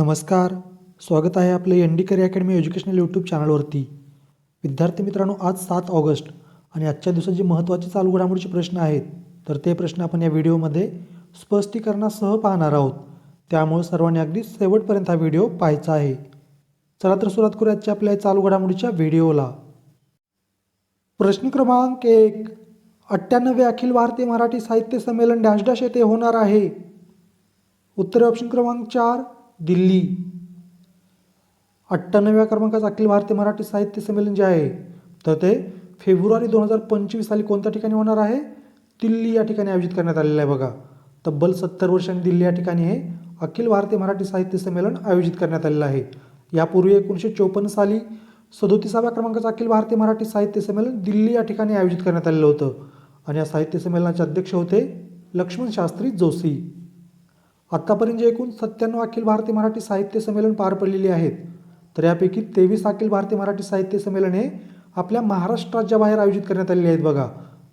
नमस्कार. स्वागत आहे आपले N D academy educational YouTube चॅनलवरती. विद्यार्थी मित्रांनो आज सात ऑगस्ट आणि आजच्या दिवसात जे महत्त्वाचे चालू घडामोडीचे प्रश्न आहेत तर ते प्रश्न आपण या व्हिडिओमध्ये स्पष्टीकरणासह पाहणार आहोत. त्यामुळे सर्वांनी अगदी शेवटपर्यंत हा व्हिडिओ पाहायचा आहे. चला तर सुरुवात करू आजच्या आपल्या चालू घडामोडीच्या व्हिडिओला. प्रश्न क्रमांक एक अठ्ठ्याण्णवे अखिल भारतीय मराठी साहित्य संमेलन डॅश डॅश येथे होणार आहे. उत्तर ऑप्शन क्रमांक चार दिल्ली. अठ्ठ्याण्णव्या क्रमांकाचं अखिल भारतीय मराठी साहित्य संमेलन जे आहे तर ते फेब्रुवारी दोन हजार पंचवीस साली कोणत्या ठिकाणी होणार आहे? दिल्ली या ठिकाणी आयोजित करण्यात आलेलं आहे बघा. तब्बल सत्तर वर्षांनी दिल्ली या ठिकाणी हे अखिल भारतीय मराठी साहित्य संमेलन आयोजित करण्यात आलेलं आहे. यापूर्वी एकोणीसशे चोपन्न साली सदोतीसाव्या क्रमांकाचं अखिल भारतीय मराठी साहित्य संमेलन दिल्ली या ठिकाणी आयोजित करण्यात आलेलं होतं. आणि या साहित्य संमेलनाचे अध्यक्ष होते लक्ष्मण शास्त्री जोशी. आत्तापर्यंत जे एकूण सत्त्याण्णव अखिल भारतीय मराठी साहित्य संमेलन पार पडलेली आहेत तर यापैकी तेवीस अखिल भारतीय मराठी साहित्य संमेलन हे आपल्या महाराष्ट्र राज्याबाहेर आयोजित करण्यात आलेले आहेत बघा.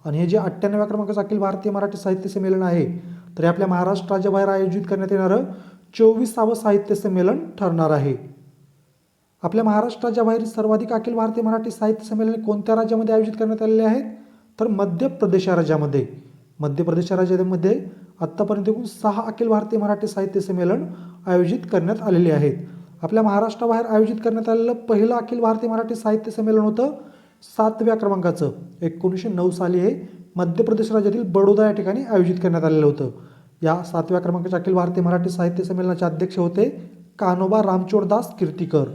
आणि हे जे अठ्ठ्याण्णव्या क्रमांकाचं अखिल भारतीय मराठी साहित्य संमेलन आहे तर हे आपल्या महाराष्ट्र राज्याबाहेर आयोजित करण्यात येणारं चोवीसावं साहित्य संमेलन ठरणार आहे. आपल्या महाराष्ट्र राज्याबाहेर सर्वाधिक अखिल भारतीय मराठी साहित्य संमेलन कोणत्या राज्यामध्ये आयोजित करण्यात आलेले आहेत? तर मध्य प्रदेश या राज्यामध्ये. मध्य प्रदेश या राज्यामध्ये आत्तापर्यंत एकूण सहा अखिल भारतीय मराठी साहित्य संमेलन आयोजित करण्यात आलेले आहेत. आपल्या महाराष्ट्राबाहेर आयोजित करण्यात आलेलं पहिलं अखिल भारतीय मराठी साहित्य संमेलन होतं सातव्या क्रमांकाचं. एकोणीसशे नऊ साली हे मध्य प्रदेश राज्यातील बडोदा या ठिकाणी आयोजित करण्यात आलेलं होतं. या सातव्या क्रमांकाच्या अखिल भारतीय मराठी साहित्य संमेलनाचे अध्यक्ष होते कानोबा रामचोडदास कीर्तीकर.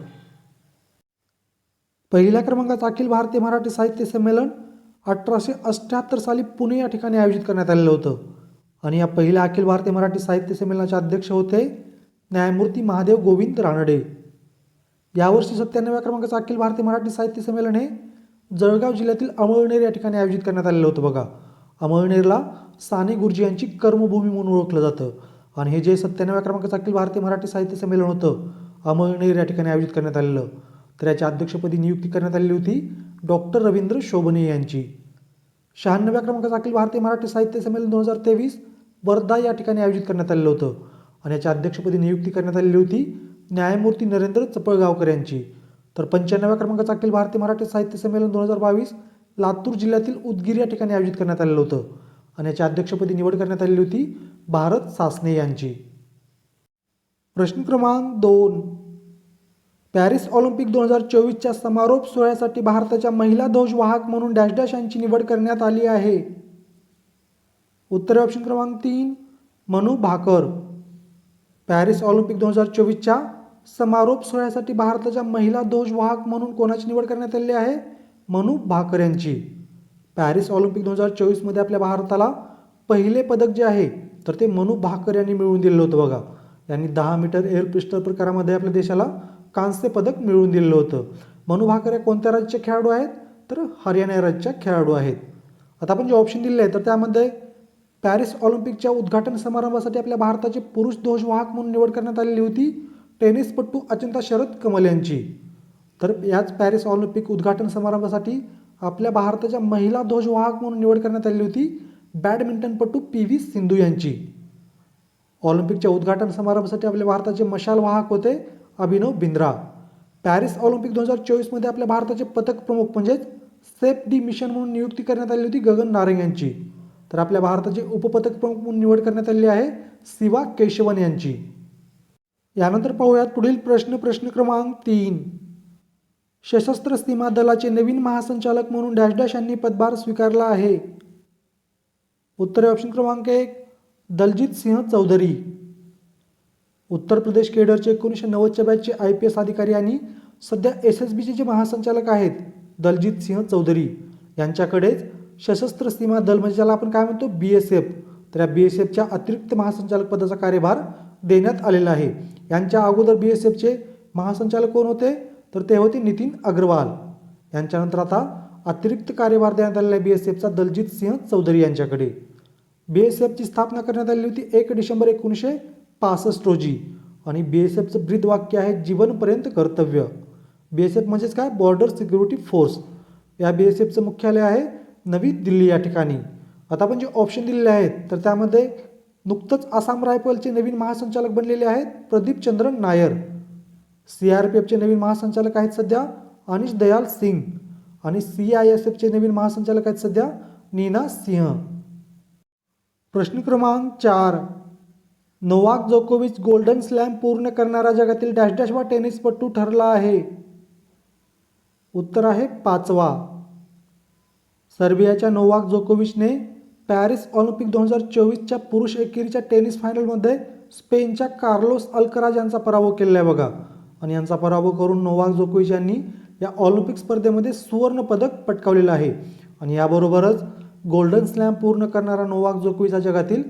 पहिल्या क्रमांकाचं अखिल भारतीय मराठी साहित्य संमेलन अठराशे अठ्ठ्याहत्तर साली पुणे या ठिकाणी आयोजित करण्यात आलेलं होतं. आणि या पहिल्या अखिल भारतीय मराठी साहित्य संमेलनाचे अध्यक्ष होते न्यायमूर्ती महादेव गोविंद रानडे. यावर्षी सत्त्याण्णव्या क्रमांकाचं अखिल भारतीय मराठी साहित्य संमेलन हे जळगाव जिल्ह्यातील अमळनेर या ठिकाणी आयोजित करण्यात आलेलं होतं बघा. अमळनेरला साने गुरुजी यांची कर्मभूमी म्हणून ओळखलं जातं आणि हे जे सत्त्याण्णव्या क्रमांकाचं अखिल भारतीय मराठी साहित्य संमेलन होतं अमळनेर या ठिकाणी आयोजित करण्यात आलेलं. तर याच्या अध्यक्षपदी नियुक्ती करण्यात आलेली होती डॉक्टर रवींद्र शोभने यांची. शहाण्णव्या क्रमांकाचं अखिल भारतीय मराठी साहित्य संमेलन दोन हजार तेवीस वर्धा या ठिकाणी आयोजित करण्यात आलेलं होतं. आणि याच्या अध्यक्षपदी नियुक्ती करण्यात आलेली होती न्यायमूर्ती नरेंद्र चपळगावकर यांची. तर पंच्याण्णव्या क्रमांकाचं अखिल भारतीय मराठी साहित्य संमेलन दोन हजार बावीस लातूर जिल्ह्यातील उदगीर या ठिकाणी आयोजित करण्यात आलेलं होतं. आणि याच्या अध्यक्षपदी निवड करण्यात आलेली होती भारत सासने यांची. प्रश्न क्रमांक दोन. पॅरिस ऑलिम्पिक दोन हजार चोवीसच्या समारोप सोहळ्यासाठी भारताच्या महिला ध्वजवाहक म्हणून डॅश डॅश यांची निवड करण्यात आली आहे. उत्तर ऑप्शन क्रमांक तीन मनू भाकर. पॅरिस ऑलिम्पिक दोन हजार चोवीसच्या समारोप सोहळ्यासाठी भारताच्या महिला ध्वजवाहक म्हणून कोणाची निवड करण्यात आलेली आहे? मनू भाकर यांची. पॅरिस ऑलिम्पिक दोन हजार चोवीसमध्ये आपल्या भारताला पहिले पदक जे आहे तर ते मनू भाकर यांनी मिळवून दिलेलं होतं बघा. यांनी दहा मीटर एअर पिस्टल प्रकारामध्ये आपल्या देशाला कांस्य पदक मिळवून दिलेलं होतं. मनू भाकर या कोणत्या राज्याचे खेळाडू आहेत? तर हरियाणा राज्याच्या खेळाडू आहेत. आता आपण जे ऑप्शन दिले आहे तर त्यामध्ये पॅरिस ऑलिम्पिकच्या उद्घाटन समारंभासाठी आपल्या भारताचे पुरुष ध्वजवाहक म्हणून निवड करण्यात आलेली होती टेनिसपटू अचिंता शरद कमल यांची. तर याच पॅरिस ऑलिम्पिक उद्घाटन समारंभासाठी आपल्या भारताच्या महिला ध्वजवाहक म्हणून निवड करण्यात आलेली होती बॅडमिंटनपटू पी व्ही सिंधू यांची. ऑलिम्पिकच्या उद्घाटन समारंभासाठी आपल्या भारताचे मशाल वाहक होते अभिनव बिंद्रा. पॅरिस ऑलिम्पिक दोन हजार चोवीसमध्ये आपल्या भारताचे पथक प्रमुख म्हणजेच सेफ डी मिशन म्हणून नियुक्ती करण्यात आली होती गगन नारंग यांची. तर आपल्या भारताचे उपपथक प्रमुख म्हणून निवड करण्यात आलेली आहे सिवा केशवन यांची. यानंतर पाहूयात पुढील प्रश्न प्रश्न क्रमांक तीन. सशस्त्र सीमा दलाचे नवीन महासंचालक म्हणून डॅश डॅश यांनी पदभार स्वीकारला आहे. उत्तर ऑप्शन क्रमांक एक दलजीत सिंह चौधरी. उत्तर प्रदेश केडरचे एकोणीसशे नव्वदच्या बॅचचे आय पी एस अधिकारी आणि सध्या एस एस बीचे जे महासंचालक आहेत दलजीत सिंह चौधरी यांच्याकडेच सशस्त्र सीमा दल म्हणजे ज्याला आपण काय म्हणतो बी एस एफ तर या बी एस एफच्या अतिरिक्त महासंचालक पदाचा कार्यभार देण्यात आलेला आहे. यांच्या अगोदर बी एस एफचे महासंचालक कोण होते? तर ते होते नितीन अग्रवाल. यांच्यानंतर आता अतिरिक्त कार्यभार देण्यात आलेला आहे बी एस एफचा दलजीत सिंह चौधरी यांच्याकडे. बी एस एफची स्थापना करण्यात आलेली होती एक डिसेंबर एकोणीसशे पासष्ट रोजी. आणि बी एस एफचं ब्रीद वाक्य आहे जीवनपर्यंत कर्तव्य. बी एस एफ म्हणजेच काय? बॉर्डर सिक्युरिटी फोर्स या बी एस एफचं मुख्यालय आहे नवी दिल्ली या ठिकाणी. आता आपण जे ऑप्शन दिलेले आहेत तर त्यामध्ये नुकतंच आसाम रायफलचे नवीन महासंचालक बनलेले आहेत Pradeep Chandran Nair. C R P एफचे नवीन महासंचालक आहेत सध्या अनिश दयाल सिंग आणि सी आय एस एफचे नवीन महासंचालक आहेत सध्या नीना सिंह. प्रश्न क्रमांक चार. नोवाक जोकोविच गोल्डन स्लॅम पूर्ण करणारा जगातील डॅश डॅश वा टेनिसपटू ठरला आहे. उत्तर आहे पाचवा. सर्बियाच्या नोवाक जोकोविचने पॅरिस ऑलिम्पिक दोन हजार चोवीसच्या पुरुष एकेरीच्या टेनिस फायनलमध्ये स्पेनच्या कार्लोस अल्कराज यांचा पराभव केलेला आहे बघा. आणि यांचा पराभव करून नोवाक जोकोविच यांनी या ऑलिम्पिक स्पर्धेमध्ये सुवर्णपदक पटकावलेलं आहे. आणि याबरोबरच गोल्डन स्लॅम पूर्ण करणारा नोवाक जोकोविच हा जगातील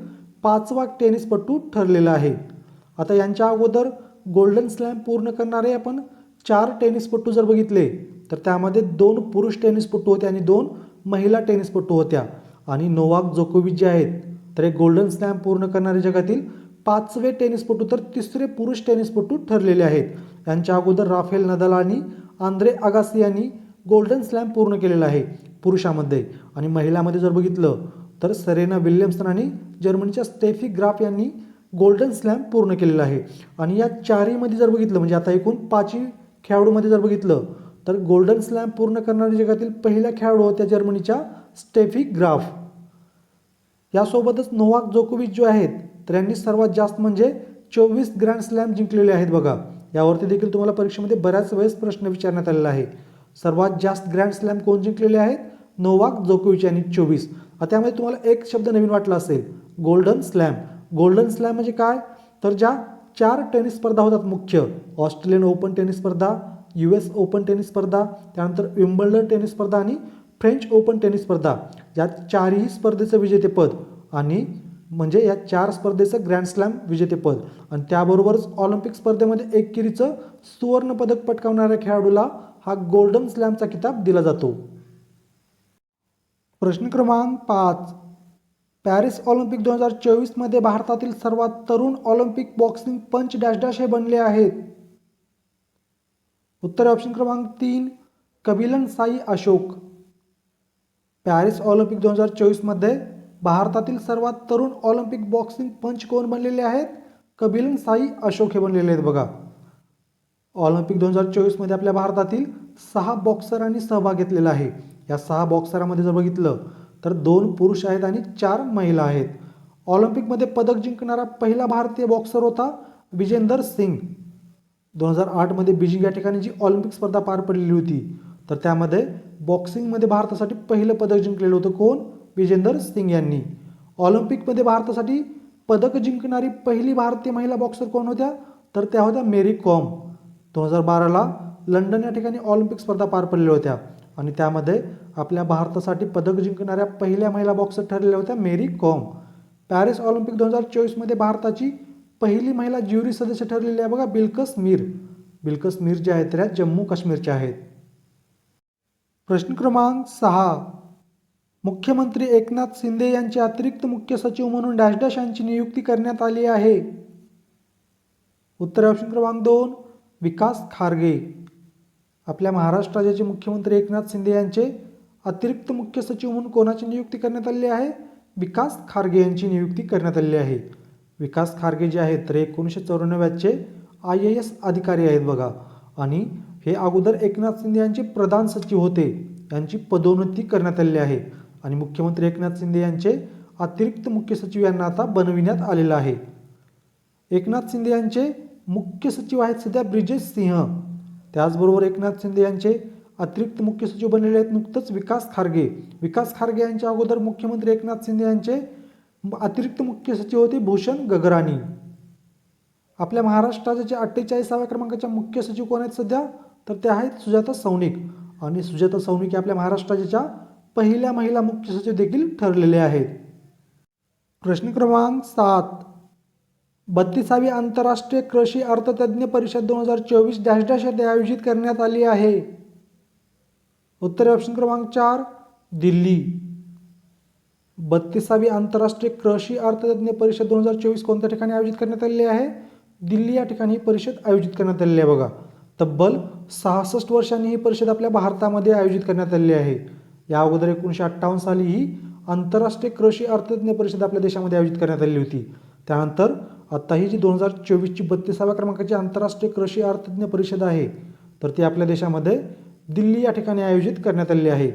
पाचवा टेनिसपटू ठरलेला आहे. आता यांच्या अगोदर गोल्डन स्लॅम पूर्ण करणारे आपण चार टेनिसपटू जर बघितले तर त्यामध्ये दोन पुरुष टेनिसपटू होते आणि दोन महिला टेनिसपटू होत्या. आणि नोवाक जोकोविच जे आहेत तर हे गोल्डन स्लॅम पूर्ण करणारे जगातील पाचवे टेनिसपटू तर तिसरे पुरुष टेनिसपटू ठरलेले आहेत. यांच्या अगोदर राफेल नदाल आणि आंद्रे आगासी यांनी गोल्डन स्लॅम पूर्ण केलेला आहे पुरुषामध्ये. आणि महिलामध्ये जर बघितलं तर सरेना विल्यम्सन आणि जर्मनीच्या स्टेफी ग्राफ यांनी गोल्डन स्लॅम पूर्ण केलेला आहे. आणि या चारहीमध्ये जर बघितलं म्हणजे आता एकूण पाचवी खेळाडूमध्ये जर बघितलं तर गोल्डन स्लॅम पूर्ण करणाऱ्या जगातील पहिल्या खेळाडू होत्या जर्मनीच्या स्टेफी ग्राफ. यासोबतच नोवाक जोकोविच जो आहेत तर यांनी सर्वात जास्त म्हणजे चोवीस ग्रँड स्लॅम जिंकलेले आहेत बघा. यावरती देखील तुम्हाला परीक्षेमध्ये बऱ्याच वेळेस प्रश्न विचारण्यात आलेला आहे. सर्वात जास्त ग्रँड स्लॅम कोण जिंकलेले आहेत? नोवाक जोकोविच यांनी चोवीस. त्यामध्ये तुम्हाला एक शब्द नवीन वाटला असेल गोल्डन स्लॅम गोल्डन स्लॅम म्हणजे काय? तर ज्या चार टेनिस स्पर्धा होतात मुख्य ऑस्ट्रेलियन ओपन टेनिस स्पर्धा यू एस ओपन टेनिस स्पर्धा त्यानंतर विम्बल्डन टेनिस स्पर्धा आणि फ्रेंच ओपन टेनिस स्पर्धा. यात चारही स्पर्धेचं विजेतेपद आणि म्हणजे या चार स्पर्धेचं ग्रँड स्लॅम विजेतेपद. आणि त्याबरोबरच ऑलिम्पिक स्पर्धेमध्ये एकेरीचं सुवर्णपदक पटकावणाऱ्या खेळाडूला हा गोल्डन स्लॅमचा किताब दिला जातो. प्रश्न क्रमांक पाच. पॅरिस ऑलिम्पिक दोन हजार चोवीसमध्ये भारतातील सर्वात तरुण ऑलिम्पिक बॉक्सिंग पंच डॅश डॅश हे बनले आहेत. उत्तर ऑप्शन क्रमांक तीन कबिलन साई अशोक. पॅरिस ऑलिम्पिक दोन हजार चोवीसमध्ये भारतातील सर्वात तरुण ऑलिम्पिक बॉक्सिंग पंच कोण बनलेले आहेत? कबिलन साई अशोक हे बनलेले आहेत बघा. ऑलिम्पिक दोन हजार चोवीसमध्ये आपल्या भारतातील सहा बॉक्सरांनी सहभाग घेतलेला आहे. या सहा बॉक्सरांमध्ये जर बघितलं तर दोन पुरुष आहेत आणि चार महिला आहेत. ऑलिम्पिकमध्ये पदक जिंकणारा पहिला भारतीय बॉक्सर होता विजेंदर सिंग. दोन हजार आठमध्ये बीजिंग या ठिकाणी जी ऑलिम्पिक स्पर्धा पार पडलेली होती तर त्यामध्ये बॉक्सिंगमध्ये भारतासाठी पहिलं पदक जिंकलेलं होतं कोण? विजेंदर सिंग यांनी. ऑलिम्पिकमध्ये भारतासाठी पदक जिंकणारी पहिली भारतीय महिला बॉक्सर कोण होत्या? तर त्या होत्या मेरी कॉम. दोन हजार बाराला लंडन या ठिकाणी ऑलिम्पिक स्पर्धा पार पडलेल्या होत्या आणि त्यामध्ये आपल्या भारतासाठी पदक जिंकणाऱ्या पहिल्या महिला बॉक्सर ठरलेल्या होत्या मेरी कॉम. पॅरिस ऑलिम्पिक दोन हजार चोवीसमध्ये भारताची पहिली महिला ज्युरी सदस्य ठरलेली आहे बघा बिल्कस मीर बिल्कस मीर जे आहेत त्या जम्मू काश्मीरच्या आहेत. प्रश्न क्रमांक सहा. मुख्यमंत्री एकनाथ शिंदे यांचे अतिरिक्त मुख्य सचिव म्हणून डॅश डॅश यांची नियुक्ती करण्यात आली आहे. उत्तर ऑप्शन क्रमांक दोन विकास खारगे. आपल्या महाराष्ट्र राज्याचे मुख्यमंत्री एकनाथ शिंदे यांचे अतिरिक्त मुख्य सचिव म्हणून कोणाची नियुक्ती करण्यात आली आहे? विकास खारगे यांची नियुक्ती करण्यात आली आहे. विकास खारगे जे आहेत तर एकोणीसशे चौऱ्याण्णव्याचे आय ए एस अधिकारी आहेत बघा. आणि हे अगोदर एकनाथ शिंदे यांचे प्रधान सचिव होते. यांची पदोन्नती करण्यात आलेली आहे. आणि मुख्यमंत्री एकनाथ शिंदे यांचे अतिरिक्त मुख्य सचिव यांना आता बनविण्यात आलेलं आहे. एकनाथ शिंदे यांचे मुख्य सचिव आहेत सध्या ब्रिजेश सिंह. त्याचबरोबर एकनाथ शिंदे यांचे अतिरिक्त मुख्य सचिव बनलेले आहेत नुकतंच विकास खारगे. विकास खारगे यांच्या अगोदर मुख्यमंत्री एकनाथ शिंदे यांचे अतिरिक्त मुख्य सचिव होते भूषण गगराणी. आपल्या महाराष्ट्राच्या जे अठ्ठेचाळीसाव्या क्रमांकाच्या मुख्य सचिव कोण आहेत सध्या? तर ते आहेत सुजाता सौनिक. आणि सुजाता सौनिक हे आपल्या महाराष्ट्राच्या पहिल्या महिला मुख्य सचिव देखील ठरलेले आहेत. प्रश्न क्रमांक सात. बत्तीसावी आंतरराष्ट्रीय कृषी अर्थतज्ञ परिषद दोन हजार चोवीस डॅश डॅश येथे आयोजित करण्यात आली आहे. उत्तर ऑप्शन क्रमांक चार. दिल्ली. बत्तीसावी आंतरराष्ट्रीय कृषी अर्थतज्ञ परिषद दोन हजार चोवीस कोणत्या ठिकाणी आयोजित करण्यात आलेली आहे? दिल्ली या ठिकाणी ही परिषद आयोजित करण्यात आलेली आहे बघा. तब्बल सहासष्ट वर्षांनी ही परिषद आपल्या भारतामध्ये आयोजित करण्यात आलेली आहे. या अगोदर एकोणीसशे अठ्ठावन्न साली ही आंतरराष्ट्रीय कृषी अर्थतज्ञ परिषद आपल्या देशामध्ये आयोजित करण्यात आलेली होती. त्यानंतर आता ही जी दोन हजार चोवीसची बत्तीसाव्या क्रमांकाची आंतरराष्ट्रीय कृषी अर्थतज्ञ परिषद आहे तर ती आपल्या देशामध्ये दिल्ली या ठिकाणी आयोजित करण्यात आलेली आहे.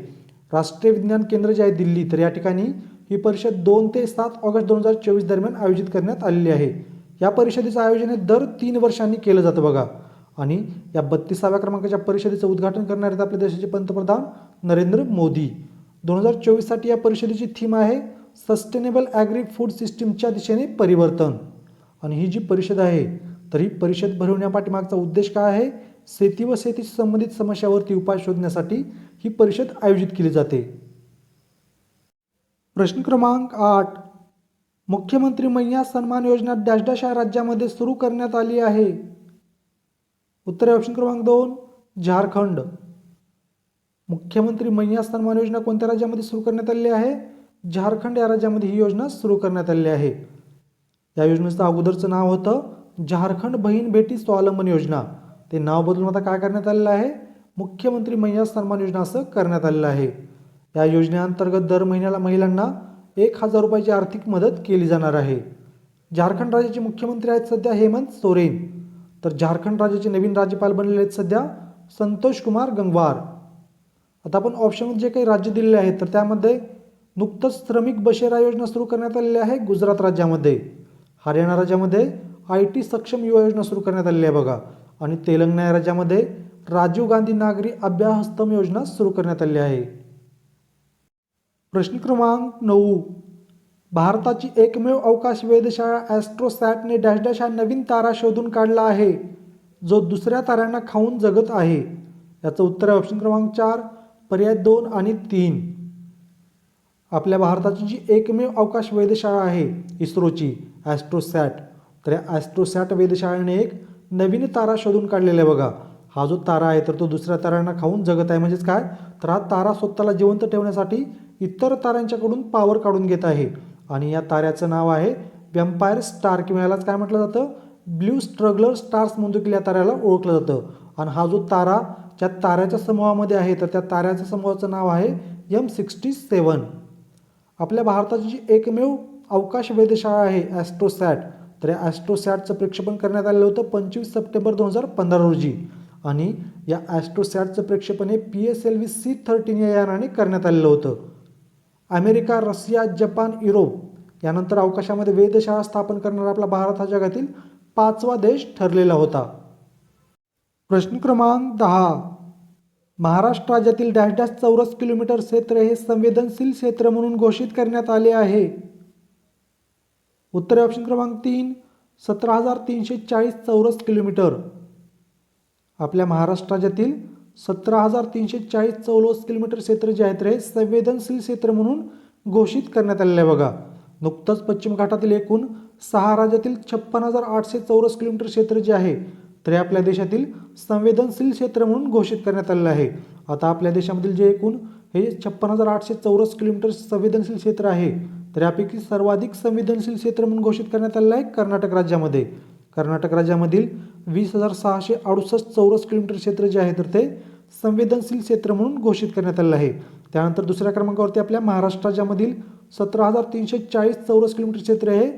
राष्ट्रीय विज्ञान केंद्र जे आहे दिल्ली तर या ठिकाणी ही परिषद दोन ते सात ऑगस्ट दोन हजार चोवीस दरम्यान आयोजित करण्यात आलेली आहे. या परिषदेचं आयोजन हे दर तीन वर्षांनी केलं जातं बघा. आणि या बत्तीसाव्या क्रमांकाच्या परिषदेचं उद्घाटन करणार आहेत आपल्या देशाचे पंतप्रधान नरेंद्र मोदी. दोन हजार चोवीससाठी या परिषदेची थीम आहे सस्टेनेबल ॲग्री फूड सिस्टीमच्या दिशेने परिवर्तन. आणि ही जी परिषद आहे तर ही परिषद भरवण्यापाठीमागचा उद्देश काय आहे? शेती व शेतीशी संबंधित समस्यावरती उपाय शोधण्यासाठी ही परिषद आयोजित केली जाते. प्रश्न क्रमांक आठ. मुख्यमंत्री मैया सन्मान योजना डॅश डॅश या राज्यामध्ये सुरू करण्यात आली आहे. उत्तर ऑप्शन क्रमांक दोन झारखंड. मुख्यमंत्री मैया सन्मान योजना कोणत्या राज्यामध्ये सुरू करण्यात आलेली आहे? झारखंड या राज्यामध्ये ही योजना सुरू करण्यात आलेली आहे. या योजनेचं अगोदरचं नाव होतं झारखंड बहीण बेटी स्वावलंबन योजना. ते नाव बदलून आता काय करण्यात आलेलं आहे? मुख्यमंत्री मैया सन्मान योजना असं करण्यात आलेलं आहे. या योजनेअंतर्गत दर महिन्याला महिलांना एक हजार रुपयाची आर्थिक मदत केली जाणार आहे. झारखंड राज्याचे मुख्यमंत्री आहेत सध्या हेमंत सोरेन. तर झारखंड राज्याचे नवीन राज्यपाल बनलेले आहेत सध्या संतोष कुमार गंगवार. आता आपण ऑप्शनमध्ये जे काही राज्य दिलेले आहेत तर त्यामध्ये नुकतंच श्रमिक बशेरा योजना सुरू करण्यात आलेली आहे गुजरात राज्यामध्ये. हरियाणा राज्यामध्ये आय टी सक्षम युवा योजना सुरू करण्यात आलेली आहे बघा. आणि तेलंगणा राज्यामध्ये राजीव गांधी नागरी अभ्याहस्तम योजना सुरू करण्यात आली आहे. प्रश्न क्रमांक नऊ. भारताची एकमेव अवकाश वेधशाळा ॲस्ट्रोसॅटने डॅश डॅश हा नवीन तारा शोधून काढला आहे जो दुसऱ्या ताऱ्यांना खाऊन जगत आहे. याचं उत्तर आहे ऑप्शन क्रमांक चार पर्याय दोन आणि तीन. आपल्या भारताची जी एकमेव अवकाश वेधशाळा आहे इस्रोची ॲस्ट्रोसॅट. तर या ॲस्ट्रोसॅट वेधशाळेने एक नवीन तारा शोधून काढलेला आहे बघा. हा जो तारा आहे तर तो दुसऱ्या ताऱ्यांना खाऊन जगत आहे. म्हणजेच काय? तर हा तारा स्वतःला जिवंत ठेवण्यासाठी इतर ताऱ्यांच्याकडून पावर काढून घेत आहे. आणि या ताऱ्याचं नाव आहे व्यम्पायर स्टार किंवा यालाच काय म्हटलं जातं? ब्ल्यू स्ट्रगलर स्टार्स म्हणून देखील या ताऱ्याला ओळखलं जातं. आणि हा जो तारा ज्या ताऱ्याच्या समूहामध्ये आहे तर त्या ताऱ्याच्या समूहाचं नाव आहे एम सिक्स्टी सेवन आपल्या भारताची जी एकमेव अवकाश वेधशाळा आहे ॲस्ट्रोसॅट तर या ॲस्ट्रोसॅटचं प्रक्षेपण करण्यात आलेलं होतं पंचवीस सप्टेंबर दोन हजार पंधरा रोजी. आणि या ॲस्ट्रोसॅटचं प्रक्षेपण हे P S L V C thirteen या यानाने करण्यात आलेलं होतं. अमेरिका रशिया जपान युरोप यानंतर अवकाशामध्ये वेधशाळा स्थापन करणारा आपला भारत हा जगातील पाचवा देश ठरलेला होता. प्रश्न क्रमांक दहा. महाराष्ट्र राज्यातील डॅश डॅश चौरस किलोमीटर क्षेत्र हे संवेदनशील क्षेत्र म्हणून घोषित करण्यात आले आहे. उत्तर ऑप्शन क्रमांक तीन सतरा हजार तीनशे चाळीस चौरस किलोमीटर. आपल्या महाराष्ट्र राज्यातील सतरा हजार तीनशे चाळीस चौरस किलोमीटर क्षेत्र जे आहे तर हे संवेदनशील क्षेत्र म्हणून घोषित करण्यात आलेलं आहे बघा. नुकतंच पश्चिम घाटातील एकूण सहा राज्यातील छप्पन हजार आठशे चौरस किलोमीटर क्षेत्र जे आहे तर हे आपल्या देशातील संवेदनशील क्षेत्र म्हणून घोषित करण्यात आलेलं आहे. आता आपल्या देशामधील जे एकूण हे छप्पन हजार आठशे चौरस किलोमीटर संवेदनशील क्षेत्र आहे तर यापैकी सर्वाधिक संवेदनशील क्षेत्र म्हणून घोषित करण्यात आलेलं आहे कर्नाटक राज्यामध्ये. कर्नाटक राज्यामधील वीस हजार सहाशे अडुसष्ट चौरस किलोमीटर क्षेत्र जे आहे तर ते संवेदनशील क्षेत्र म्हणून घोषित करण्यात आलेलं आहे. त्यानंतर दुसऱ्या क्रमांकावरती आपल्या महाराष्ट्राच्यामधील सतरा हजार तीनशे चाळीस चौरस किलोमीटर क्षेत्र हे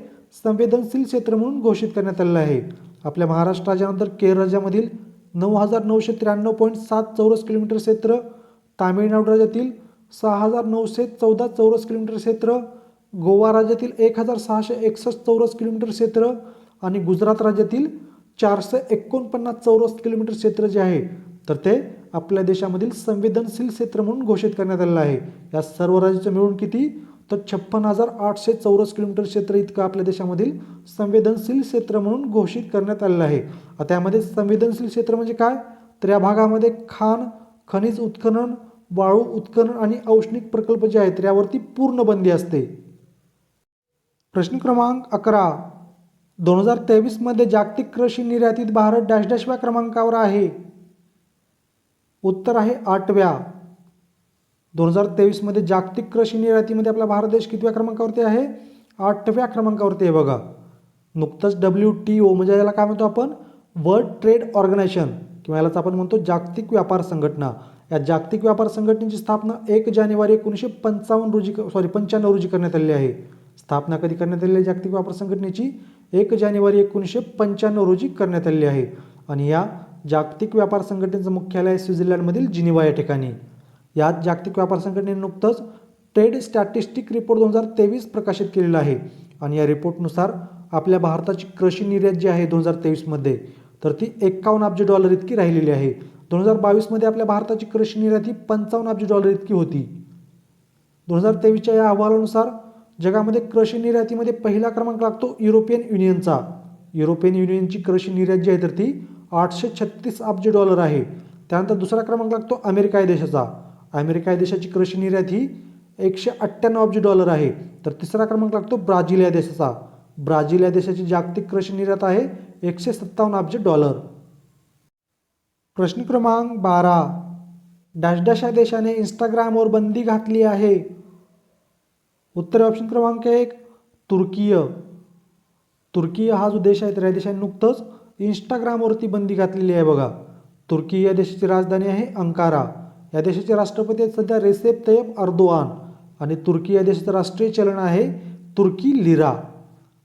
संवेदनशील क्षेत्र म्हणून घोषित करण्यात आलेलं आहे. आपल्या महाराष्ट्र राज्यानंतर केरळ राज्यामधील नऊ हजार नऊशे त्र्याण्णव पॉईंट सात चौरस किलोमीटर क्षेत्र तामिळनाडू राज्यातील सहा हजार नऊशे चौदा चौरस किलोमीटर क्षेत्र गोवा राज्यातील एक हजार सहाशे एकसष्ट चौरस किलोमीटर क्षेत्र आणि गुजरात राज्यातील चारशे एकोणपन्नास चौरस किलोमीटर क्षेत्र जे आहे तर ते आपल्या देशामधील संवेदनशील क्षेत्र म्हणून घोषित करण्यात आलेलं आहे. या सर्व राज्याचं मिळून किती? तर छप्पन हजार आठशे चौरस किलोमीटर क्षेत्र इतकं आपल्या देशामधील संवेदनशील क्षेत्र म्हणून घोषित करण्यात आलेलं आहे. आता यामध्ये संवेदनशील क्षेत्र म्हणजे काय? तर या भागामध्ये खाण खनिज उत्खनन वाळू उत्खनन आणि औष्णिक प्रकल्प जे आहेत तर यावरती पूर्ण बंदी असते. प्रश्न क्रमांक अकरा. दोन हजार तेवीसमध्ये जागतिक कृषी निर्यातीत भारत डॅश डॅशव्या क्रमांकावर आहे. उत्तर आहे आठव्या. दोन हजार तेवीसमध्ये जागतिक कृषी निर्यातीमध्ये आपला भारत देश कितव्या क्रमांकावरती आहे? आठव्या क्रमांकावरती आहे बघा. नुकतंच डब्ल्यू टी ओ म्हणजे याला काय म्हणतो आपण? वर्ल्ड ट्रेड ऑर्गनायझेशन किंवा यालाच आपण म्हणतो जागतिक व्यापार संघटना. या जागतिक व्यापार संघटनेची स्थापना एक जानेवारी एकोणीसशे पंचावन्न रोजी सॉरी पंच्याण्णव रोजी करण्यात आलेली आहे. स्थापना कधी करण्यात आलेली आहे जागतिक व्यापार संघटनेची? एक जानेवारी एकोणीसशे पंच्याण्णव रोजी करण्यात आलेली आहे. आणि या जागतिक व्यापार संघटनेचं मुख्यालय स्वित्झर्लंडमधील जिनिवा या ठिकाणी. यात जागतिक व्यापार संघटनेने नुकतंच ट्रेड स्टॅटिस्टिक रिपोर्ट दोन हजार तेवीस प्रकाशित केलेला आहे. आणि या रिपोर्टनुसार आपल्या भारताची कृषी निर्यात जी आहे दोन हजार तेवीसमध्ये तर ती एक्कावन्न अब्ज डॉलर इतकी राहिलेली आहे. दोन हजार बावीसमध्ये आपल्या भारताची कृषी निर्यात ही पंचावन्न अब्ज डॉलर इतकी होती. दोन हजार तेवीसच्या या अहवालानुसार जगामध्ये कृषी निर्यातीमध्ये पहिला क्रमांक लागतो युरोपियन युनियनचा. युरोपियन युनियनची कृषी निर्यात जी आहे तर ती आठशे छत्तीस अब्ज डॉलर आहे. त्यानंतर दुसरा क्रमांक लागतो अमेरिका या देशाचा. अमेरिका या देशाची कृषी निर्यात ही एकशे अठ्ठ्याण्णव अब्ज डॉलर आहे. तर तिसरा क्रमांक लागतो ब्राझील या देशाचा. ब्राझील या देशाची जागतिक कृषी निर्यात आहे एकशे सत्तावन्न अब्ज डॉलर. प्रश्न क्रमांक बारा. डॅश डॅश या देशाने इंस्टाग्रामवर बंदी घातली आहे. उत्तर ऑप्शन क्रमांक एक तुर्कीय. तुर्की हा जो देश आहे तर या देशाने नुकतंच इंस्टाग्रामवरती बंदी घातलेली आहे बघा. तुर्की या देशाची राजधानी आहे अंकारा. या देशाचे राष्ट्रपती आहेत सध्या रेसेप तयब अर्दोआन आणि तुर्की या देशाचं राष्ट्रीय चलन आहे तुर्की लिरा.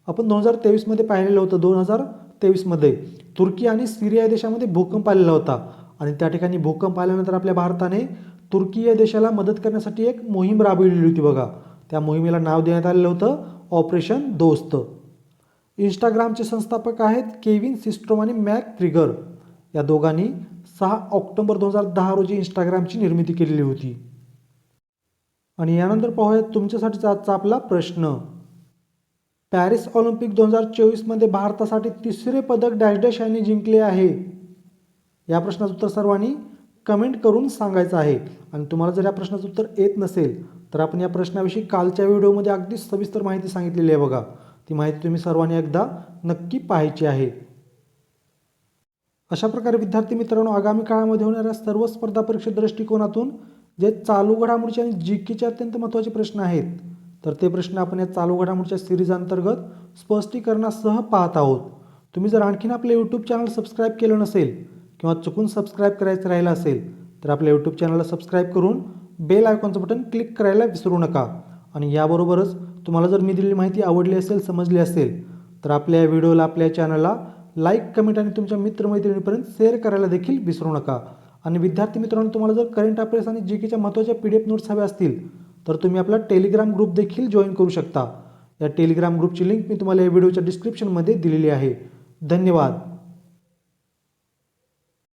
आपण दोन हजार तेवीसमध्ये पाहिलेलं होतं दोन हजार तेवीसमध्ये. तुर्की आणि सिरिया या देशामध्ये भूकंप आलेला होता आणि त्या ठिकाणी भूकंप आल्यानंतर आपल्या भारताने तुर्की या देशाला मदत करण्यासाठी एक मोहीम राबविलेली होती बघा. त्या मोहिमेला नाव देण्यात आलेलं होतं ऑपरेशन दोस्त. इंस्टाग्रामचे संस्थापक आहेत केविन सिस्ट्रोम आणि मॅक क्रिगर या दोघांनी सहा ऑक्टोबर दोन हजार दहा रोजी इंस्टाग्रामची निर्मिती केलेली होती. आणि यानंतर पाहूयात तुमच्यासाठीचा आजचा आपला प्रश्न. पॅरिस ऑलिम्पिक दोन हजार चोवीसमध्ये भारतासाठी तिसरे पदक डॅश डॅश यांनी जिंकले आहे. या प्रश्नाचं उत्तर सर्वांनी कमेंट करून सांगायचं आहे. आणि तुम्हाला जर या प्रश्नाचं उत्तर येत नसेल तर आपण या प्रश्नाविषयी कालच्या व्हिडिओमध्ये अगदी सविस्तर माहिती सांगितलेली आहे बघा. ती माहिती तुम्ही सर्वांनी एकदा नक्की पाहायची आहे. अशा प्रकारे विद्यार्थी मित्रांनो आगामी काळामध्ये होणाऱ्या सर्व स्पर्धा परीक्षा दृष्टिकोनातून जे चालू घडामोडीचे आणि जी केचे अत्यंत महत्त्वाचे प्रश्न आहेत तर ते प्रश्न आपण या चालू घडामोडीच्या सिरीज अंतर्गत स्पष्टीकरणासह पाहत आहोत. तुम्ही जर आणखीन आपले यूट्यूब चॅनल सबस्क्राईब केलं नसेल किंवा चुकून सबस्क्राईब करायचं राहिलं असेल तर आपल्या यूट्यूब चॅनलला सबस्क्राईब करून बेल आयकॉनचं बटन क्लिक करायला विसरू नका. आणि याबरोबरच तुम्हाला जर मी दिलेली माहिती आवडली असेल समजली असेल तर आपल्या या व्हिडिओला आपल्या चॅनलला लाईक कमेंट आणि तुमच्या मित्रमैत्रिणीपर्यंत शेअर करायला देखील विसरू नका. आणि विद्यार्थी मित्रांनो तुम्हाला जर करंट अफेअर्स आणि जी केच्या महत्त्वाच्या पी डी एफ नोट्स हव्या असतील तर तुम्ही आपला टेलिग्राम ग्रुप देखील जॉईन करू शकता. या टेलिग्राम ग्रुपची लिंक मी तुम्हाला या व्हिडिओच्या डिस्क्रिप्शनमध्ये दिलेली आहे. धन्यवाद.